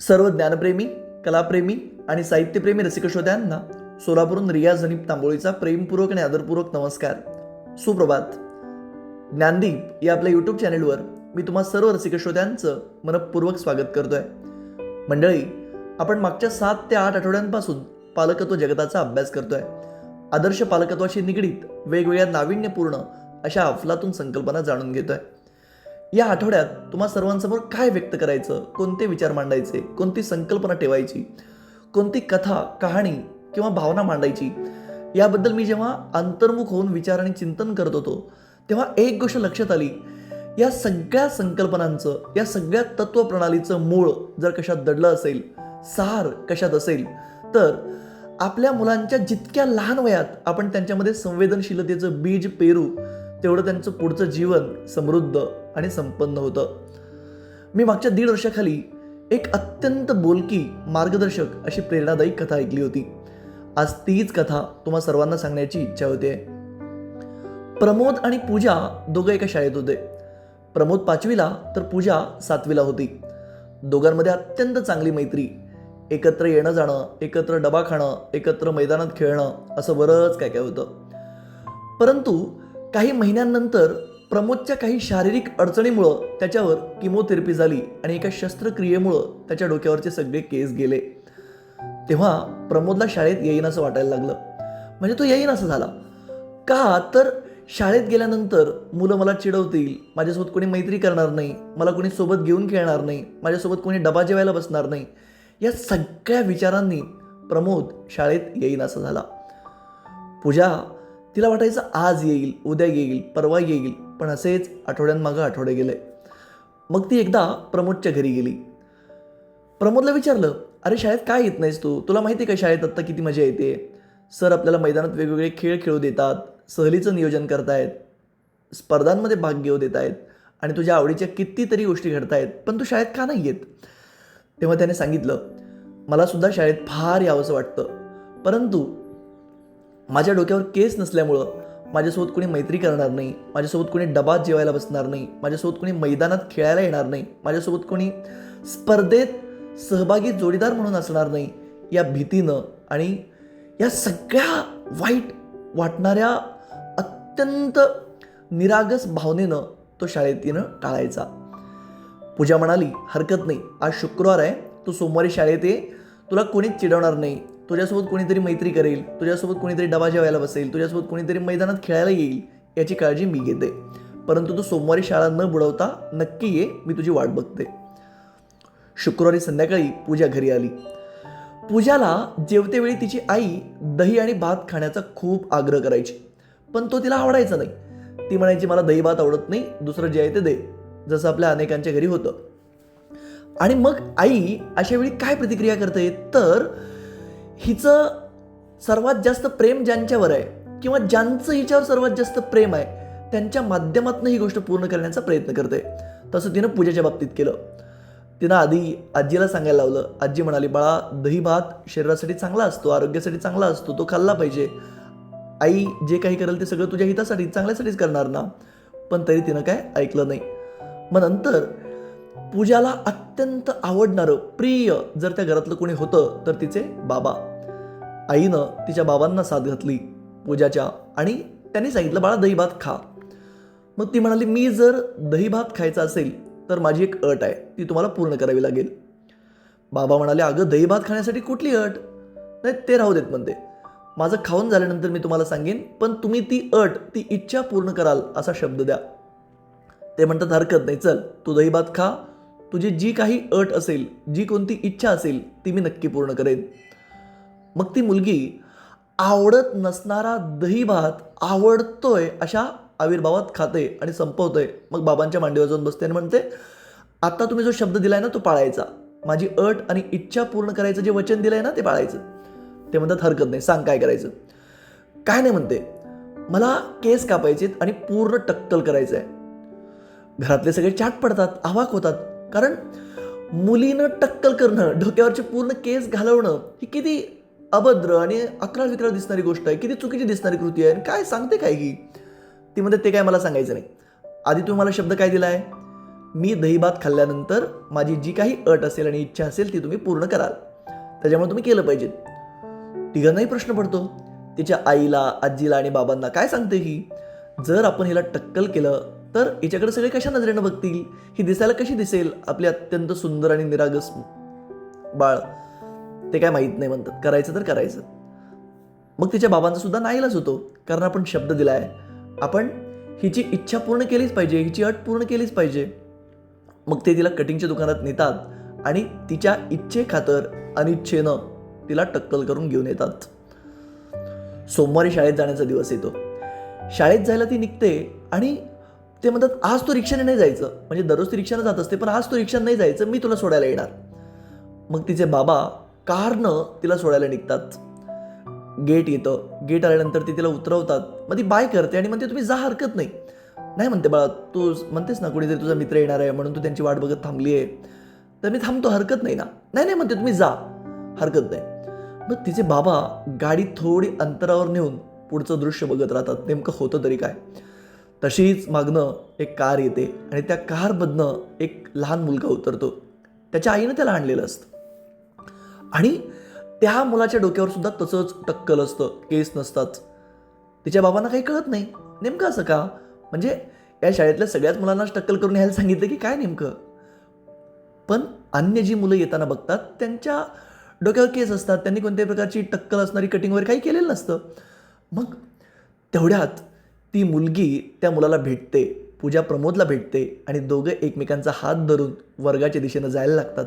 सर्व ज्ञानप्रेमी कलाप्रेमी आणि साहित्यप्रेमी रसिक श्रोत्यांना रिया जनीप तांबोळीचा प्रेमपूर्वक आणि आदरपूर्वक नमस्कार. सुप्रभात. ज्ञानदीप या आपल्या यूट्यूब चॅनेलवर मी तुम्हा सर्व रसिक श्रोत्यांचं मनपूर्वक स्वागत करतोय. मंडळी आपण मागच्या सात ते आठ आठवड्यांपासून पालकत्व जगताचा अभ्यास करतोय. आदर्श पालकत्वाशी निगडीत वेगवेगळ्या नाविन्यपूर्ण अशा अफलातून संकल्पना जाणून घेतोय. या आठवड्यात तुम्हा सर्वांसमोर काय व्यक्त करायचं? कोणते विचार मांडायचे? कोणती संकल्पना ठेवायची? कोणती कथा कहाणी किंवा भावना मांडायची? याबद्दल मी जेव्हा अंतर्मुख होऊन विचार आणि चिंतन करत होतो तेव्हा एक गोष्ट लक्षात आली. या सगळ्या संकल्पनांचं या सगळ्या तत्वप्रणालीचं मूळ जर कशात दडलं असेल सार कशात असेल तर आपल्या मुलांच्या जितक्या लहान वयात आपण त्यांच्यामध्ये संवेदनशीलतेचं बीज पेरू तेवढं त्यांचं पुढचं जीवन समृद्ध आणि संपन्न होतं. मी मागच्या दीड वर्षाखाली एक अत्यंत बोलकी मार्गदर्शक अशी प्रेरणादायी कथा ऐकली होती. आज तीच कथा तुम्हा सर्वांना सांगण्याची इच्छा होते. प्रमोद आणि पूजा दोघं एका शाळेत होते. प्रमोद पाचवीला तर पूजा सातवीला होती. दोघांमध्ये अत्यंत चांगली मैत्री. एकत्र येणं जाणं एकत्र डबा खाणं एकत्र मैदानात खेळणं असं बरंच काय काय होतं. परंतु काही महिन्यांनंतर प्रमोदच्या काही शारीरिक अडचणीमुळं त्याच्यावर किमोथेरपी झाली आणि एका शस्त्रक्रियेमुळं त्याच्या डोक्यावरचे सगळे केस गेले. तेव्हा प्रमोदला शाळेत येईन असं वाटायला लागलं. म्हणजे तो येईन असं झाला. का? तर शाळेत गेल्यानंतर मुलं मला चिडवतील माझ्यासोबत कोणी मैत्री करणार नाही मला कोणी सोबत घेऊन खेळणार नाही माझ्यासोबत कोणी डबा जेवायला बसणार नाही. या सगळ्या विचारांनी प्रमोद शाळेत येईन असं झाला. पूजा तिला वाटायचं आज येईल उद्या येईल परवा येईल पण असेच आठवड्यांमागं आठवडे गेले. मग ती एकदा प्रमोदच्या घरी गेली. प्रमोदला विचारलं अरे शाळेत काय येत नाहीस तू? तुला माहिती आहे का शाळेत आत्ता किती मजा येते? सर आपल्याला मैदानात वेगवेगळे खेळ खेळू देतात सहलीचं नियोजन करतायत स्पर्धांमध्ये भाग घेऊ देत आहेत आणि तुझ्या आवडीच्या कितीतरी गोष्टी घडतायत पण तू शाळेत का नाही येत? तेव्हा त्याने सांगितलं मला सुद्धा शाळेत फार यावंसं वाटतं परंतु माझ्या डोक्यावर केस नसल्यामुळं माझ्यासोबत कोणी मैत्री करणार नाही माझ्यासोबत कोणी डबात जेवायला बसणार नाही माझ्यासोबत कोणी मैदानात खेळायला येणार नाही माझ्यासोबत कोणी स्पर्धेत सहभागी जोडीदार म्हणून असणार नाही या भीतीनं आणि या सगळ्या वाईट वाटणाऱ्या अत्यंत निरागस भावनेनं तो शाळेत येणं टाळायचा. पूजा म्हणाली हरकत नाही. आज शुक्रवार आहे. तू सोमवारी शाळेत ये. तुला कोणीच चिडवणार नाही. तुझ्यासोबत कोणीतरी मैत्री करेल तुझ्यासोबत कोणीतरी डबा जेवायला बसेल तुझ्यासोबत कोणीतरी मैदानात खेळायला येईल याची काळजी मी घेते. परंतु तू सोमवारी शाळा न बुडवता नक्की ये मी तुझी वाट बघते. शुक्रवारी संध्याकाळी पूजा घरी आली. पूजाला जेवतेवेळी तिची आई दही आणि भात खाण्याचा खूप आग्रह करायची. पण तो तिला आवडायचा नाही. ती म्हणायची मला दही भात आवडत नाही दुसरं जे आहे ते दे. जसं आपल्या अनेकांच्या घरी होतं. आणि मग आई अशा वेळी काय प्रतिक्रिया करते? तर हिचं सर्वात जास्त प्रेम ज्यांच्यावर आहे किंवा ज्यांचं हिच्यावर सर्वात जास्त प्रेम आहे त्यांच्या माध्यमातून ही गोष्ट पूर्ण करण्याचा प्रयत्न करते. तसं तिनं पूजेच्या बाबतीत केलं. तिनं आधी आजीला सांगायला लावलं. आजी म्हणाली बाळा दही भात शरीरासाठी चांगला असतो आरोग्यासाठी चांगला असतो तो खाल्ला पाहिजे. आई जे काही करेल ते सगळं तुझ्या हितासाठी चांगल्यासाठीच करणार ना? पण तरी तिनं काय ऐकलं नाही. मग नंतर पूजाला अत्यंत आवडणारं प्रिय जर त्या घरातलं कोणी होतं तर तिचे बाबा. आईनं तिच्या बाबांना साथ घातली पूजाच्या आणि त्यांनी सांगितलं बाळा दही भात खा. मग ती म्हणाली मी जर दही भात खायचा असेल तर माझी एक अट आहे ती तुम्हाला पूर्ण करावी लागेल. बाबा म्हणाले अगं दही भात खाण्यासाठी कुठली अट? नाही ते राहू देत म्हणते. माझं खाऊन झाल्यानंतर मी तुम्हाला सांगेन पण तुम्ही ती अट ती इच्छा पूर्ण कराल असा शब्द द्या. ते म्हणतात हरकत नाही चल तू दही भात खा. तुझी जी काही अट असेल जी कोणती इच्छा असेल ती मी नक्की पूर्ण करेन. मग ती मुलगी आवडत नसणारा दही भात आवडतोय अशा आविर्भावात खाते आणि संपवतोय मग बाबांच्या मांडीवर जाऊन बसते आणि म्हणते आता तुम्ही जो शब्द दिलाय ना तो पाळायचा. माझी अट आणि इच्छा पूर्ण करायचं जे वचन दिलंय ना ते पाळायचं. ते म्हणतात हरकत नाही सांग काय करायचं. काय नाही म्हणते मला केस कापायचेत आणि पूर्ण टक्कल करायचं आहे घरातले सगळे चाट पडतात आवाक होतात कारण मुलीनं टक्कल करणं डोक्यावरचे पूर्ण केस घालवणं ही किती अभद्र आणि अकराळ विकराळ दिसणारी गोष्ट आहे. किती चुकीची दिसणारी कृती आहे. आणि काय सांगते काय ही? ती म्हणते ते काय मला सांगायचं नाही. आधी तुम्ही मला शब्द काय दिला आहे मी दहीभात खाल्ल्यानंतर माझी जी काही अट असेल आणि इच्छा असेल ती तुम्ही पूर्ण कराल. त्याच्यामुळे तुम्ही केलं पाहिजे. तिघांनाही प्रश्न पडतो. तिच्या आईला आजीला आणि बाबांना काय सांगते ही? जर आपण हिला टक्कल केलं तर हिच्याकडे सगळे कशा नजरेनं बघतील? ही दिसायला कशी दिसेल? आपली अत्यंत सुंदर आणि निरागस बाळ. ते काय माहीत नाही म्हणतात. करायचं तर करायचं. मग तिच्या बाबांचा सुद्धा नाईलाच होतो. कारण आपण शब्द दिलाय. आपण हिची इच्छा पूर्ण केलीच पाहिजे. हिची अट पूर्ण केलीच पाहिजे. मग ते तिला कटिंगच्या दुकानात नेतात आणि तिच्या इच्छे खातर अनिच्छेनं तिला टक्कल करून घेऊन येतात. सोमवारी शाळेत जाण्याचा दिवस येतो. शाळेत जायला ती निघते आणि ते म्हणतात आज तो रिक्षाने नाही जायचं. म्हणजे दररोज ती रिक्षाने जात असते पण आज तो रिक्षाने नाही जायचं. मी तुला सोडायला येणार. मग तिचे बाबा कारनं तिला सोडायला निघतात. गेट येतं. गेट आल्यानंतर ती तिला उतरवतात. मग ती बाय करते आणि म्हणते तुम्ही जा हरकत नाही. नाही म्हणते बाळा तू म्हणतेस ना कोणीतरी तुझा मित्र येणार आहे म्हणून तू त्यांची वाट बघत थांबली आहे. तर मी थांबतो हरकत नाही ना. नाही नाही म्हणते तुम्ही जा. हरकत नाही. मग तिचे बाबा गाडी थोडी अंतरावर नेऊन पुढचं दृश्य बघत राहतात. नेमकं होतं तरी काय? तशीच मागणं एक कार येते आणि त्या कारमधनं एक लहान मुलगा उतरतो. त्याच्या आईनं त्याला आणलेलं असतं. आणि त्या मुलाच्या डोक्यावर सुद्धा तसंच टक्कल असतं केस नसतात. तिच्या बाबांना काही कळत नाही. नेमकं असं का? म्हणजे या शाळेतल्या सगळ्याच मुलांनाच टक्कल करून यायला सांगितलं की काय नेमकं? पण अन्य जी मुलं येताना बघतात त्यांच्या डोक्यावर केस असतात त्यांनी कोणत्याही प्रकारची टक्कल असणारी कटिंग वगैरे काही केलेलं नसतं. मग तेवढ्यात ती मुलगी त्या मुलाला भेटते पूजा प्रमोदला भेटते आणि दोघं एकमेकांचा हात धरून वर्गाच्या दिशेनं जायला लागतात.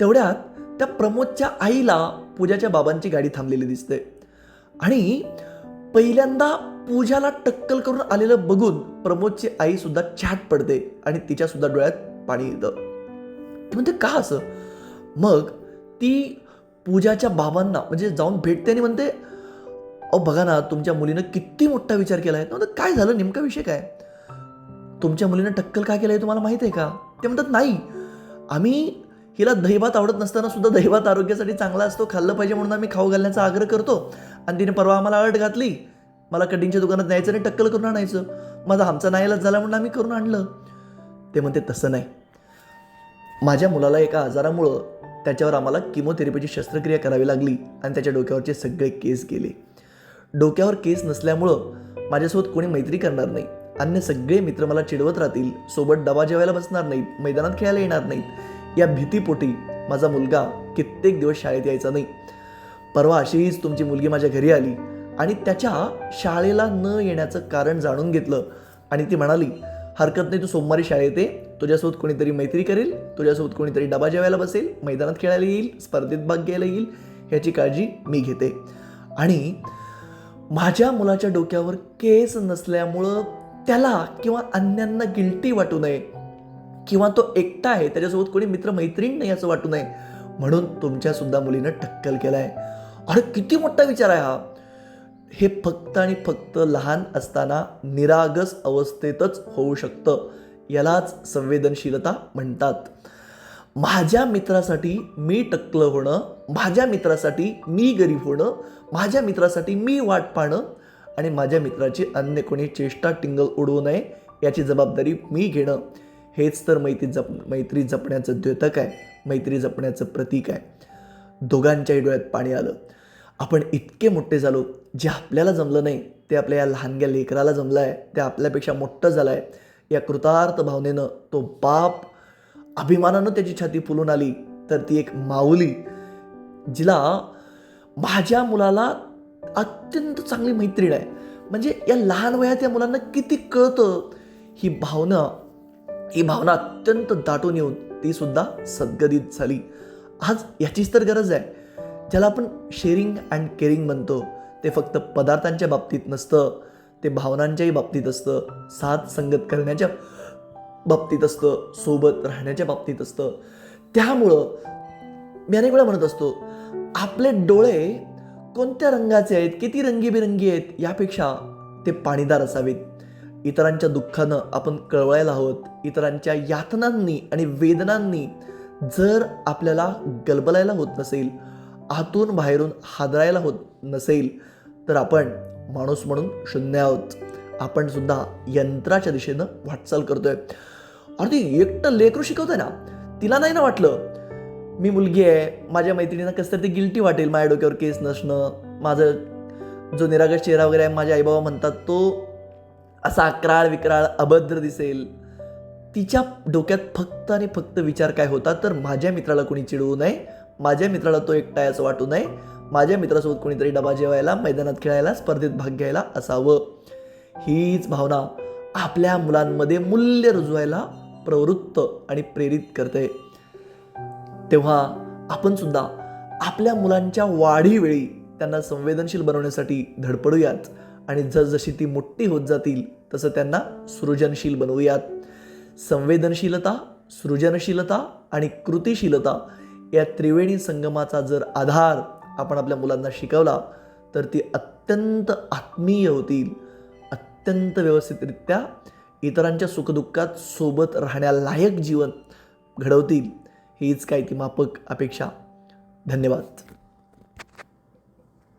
तेवढ्यात त्या प्रमोदच्या आईला पूजाच्या बाबांची गाडी थांबलेली दिसते. आणि पहिल्यांदा पूजाला टक्कल करून आलेलं बघून प्रमोदची आई सुद्धा छाट पडते आणि तिच्या सुद्धा डोळ्यात पाणी येतं. ती म्हणते का असं? मग ती पूजाच्या बाबांना म्हणजे जाऊन भेटते आणि म्हणते अहो बघा ना तुमच्या मुलीनं किती मोठा विचार केला आहे म्हणतात काय झालं? नेमका विषय काय? तुमच्या मुलीनं टक्कल काय केलं आहे तुम्हाला माहीत आहे का? ते म्हणतात नाही. आम्ही हिला दैवात आवडत नसताना सुद्धा दैवात आरोग्यासाठी चांगला असतो खाल्लं पाहिजे म्हणून आम्ही खाऊ घालण्याचा आग्रह करतो. आणि तिने परवा आम्हाला अट घातली. मला कटिंगच्या दुकानात न्यायचं आणि टक्कल करून आणायचं. माझा आमचा नाईलाज झाला म्हणून आम्ही करून आणलं. ते म्हणते तसं नाही. माझ्या मुलाला एका आजारामुळं त्याच्यावर आम्हाला किमोथेरपीची शस्त्रक्रिया करावी लागली आणि त्याच्या डोक्यावरचे सगळे केस गेले. डोक्यावर केस नसल्यामुळं माझ्यासोबत कोणी मैत्री करणार नाही. अन्य सगळे मित्र मला चिडवत राहतील. सोबत डबा जेवायला बसणार नाहीत. मैदानात खेळायला येणार नाहीत. या भीतीपोटी माझा मुलगा कित्येक दिवस शाळेत यायचा नाही. परवा अशीच तुमची मुलगी माझ्या घरी आली आणि त्याच्या शाळेला न येण्याचं कारण जाणून घेतलं. आणि ती म्हणाली हरकत नाही तू सोमवारी शाळेत ये. तुझ्यासोबत कोणीतरी मैत्री करेल. तुझ्यासोबत कोणीतरी डबा जेवायला बसेल. मैदानात खेळायला येईल. स्पर्धेत भाग घ्यायला येईल. ह्याची काळजी मी घेते. आणि माझ्या मुलाच्या डोक्यावर केस नसल्यामुळं त्याला किंवा अन्यांना गिल्टी वाटू नये. किंवा तो एकटा आहे त्याच्यासोबत कोणी मित्र मैत्रीण नाही असं वाटू नये. म्हणून तुमच्यासुद्धा मुलीनं टक्कल केलाय. अरे किती मोठा विचार आहे हा. हे फक्त आणि फक्त लहान असताना निरागस अवस्थेतच होऊ शकतं यालाच संवेदनशीलता म्हणतात. माझ्या मित्रासाठी मी टक्कलं होणं माझ्या मित्रासाठी मी गरीब होणं माझ्या मित्रासाठी मी वाट पाहणं आणि माझ्या मित्राची अन्य कोणी चेष्टा टिंगल उडवू नये याची जबाबदारी मी घेणं. हेच तर मैत्री जप मैत्री जपण्याचं द्योतक आहे मैत्री जपण्याचं प्रतीक आहे. दोघांच्याही डोळ्यात पाणी आलं. आपण इतके मोठे झालो जे आपल्याला जमलं नाही ते आपल्या या लहानग्या लेकराला जमलं आहे ते आपल्यापेक्षा मोठं झालं आहे. या कृतार्थ भावनेनं तो बाप अभिमानानं त्याची छाती फुलून आली तर ती एक माऊली जिला माझ्या मुलाला अत्यंत चांगली मैत्रीण आहे. म्हणजे या लहान वयात या मुलांना किती कळतं? ही भावना ही भावना अत्यंत दाटून येऊन ती सुद्धा सद्गदित झाली. आज याचीच तर गरज आहे. ज्याला आपण शेअरिंग अँड केअरिंग म्हणतो ते फक्त पदार्थांच्या बाबतीत नसतं ते भावनांच्याही बाबतीत असतं साथ संगत करण्याच्या बाबतीत असतं सोबत राहण्याच्या बाबतीत असतं. त्यामुळं मी अनेक वेळा म्हणत असतो आपले डोळे कोणत्या रंगाचे आहेत किती रंगीबेरंगी आहेत यापेक्षा ते पाणीदार असावेत. इतरांच्या दुःखानं आपण कळवायला आहोत इतरांच्या यातनांनी आणि वेदनांनी जर आपल्याला गलबलायला होत नसेल आतून बाहेरून हादरायला होत नसेल तर आपण माणूस म्हणून शून्य आहोत. आपण सुद्धा यंत्राच्या दिशेनं वाटचाल करतोय. अरे ती एकटं लेकरू आहे ना? तिला नाही ना वाटलं? मी मुलगी आहे माझ्या मैत्रिणींना कसं तरी ते गिल्टी वाटेल माझ्या डोक्यावर केस नसणं. माझं जो निरागस चेहरा वगैरे आहे माझे आईबाबा म्हणतात तो असा अकराळ विक्राळ अभद्र दिसेल. तिच्या डोक्यात फक्त आणि फक्त विचार काय होता तर माझ्या मित्राला कोणी चिडवू नये माझ्या मित्राला तो एकटा असं वाटू नये माझ्या मित्रासोबत कोणीतरी डबा जेवायला मैदानात खेळायला स्पर्धेत भाग घ्यायला असावं. हीच भावना आपल्या मुलांमध्ये मूल्य रुजवायला प्रवृत्त आणि प्रेरित करते. तेव्हा आपण सुद्धा आपल्या मुलांच्या वाढीवेळी त्यांना संवेदनशील बनवण्यासाठी धडपडूयात. आणि जसजशी ती मोठी होत जातील तसं त्यांना सृजनशील बनवूयात. संवेदनशीलता सृजनशीलता आणि कृतिशीलता या त्रिवेणी संगमाचा जर आधार आपण आपल्या मुलांना शिकवला तर ती अत्यंत आत्मीय होतील. अत्यंत व्यवस्थितरित्या इतरांच्या सुखदुःखात सोबत राहण्यालायक जीवन घडवतील. हीच काय ती मापक अपेक्षा. धन्यवाद.